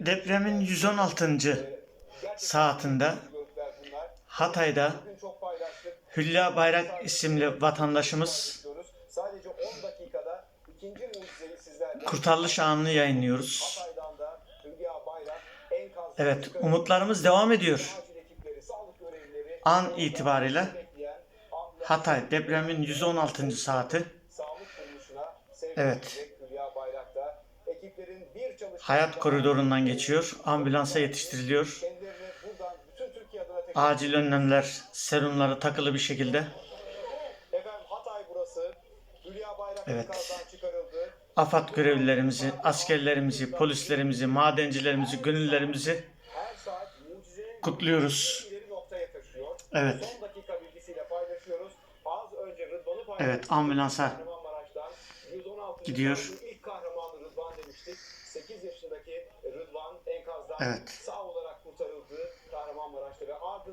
Depremin 116. saatinde Hatay'da Hülya Bayrak isimli vatandaşımız Sadece 10 dakikada ikinci mucizeyi sizlerle kurtarılış anını yayınlıyoruz. Evet, umutlarımız devam ediyor. An itibariyle Hatay depremin 116. saati Evet. Hayat koridorundan geçiyor. Ambulansa yetiştiriliyor. Acil önlemler, serumları takılı bir şekilde Evet. AFAD görevlilerimizi, askerlerimizi, polislerimizi, madencilerimizi, gönüllerimizi kutluyoruz. Evet. Evet, ambulansa Kahramanmaraş'tan 116. gidiyor. Evet. sağ olarak kurtarıldı Kahramanmaraş'ta ve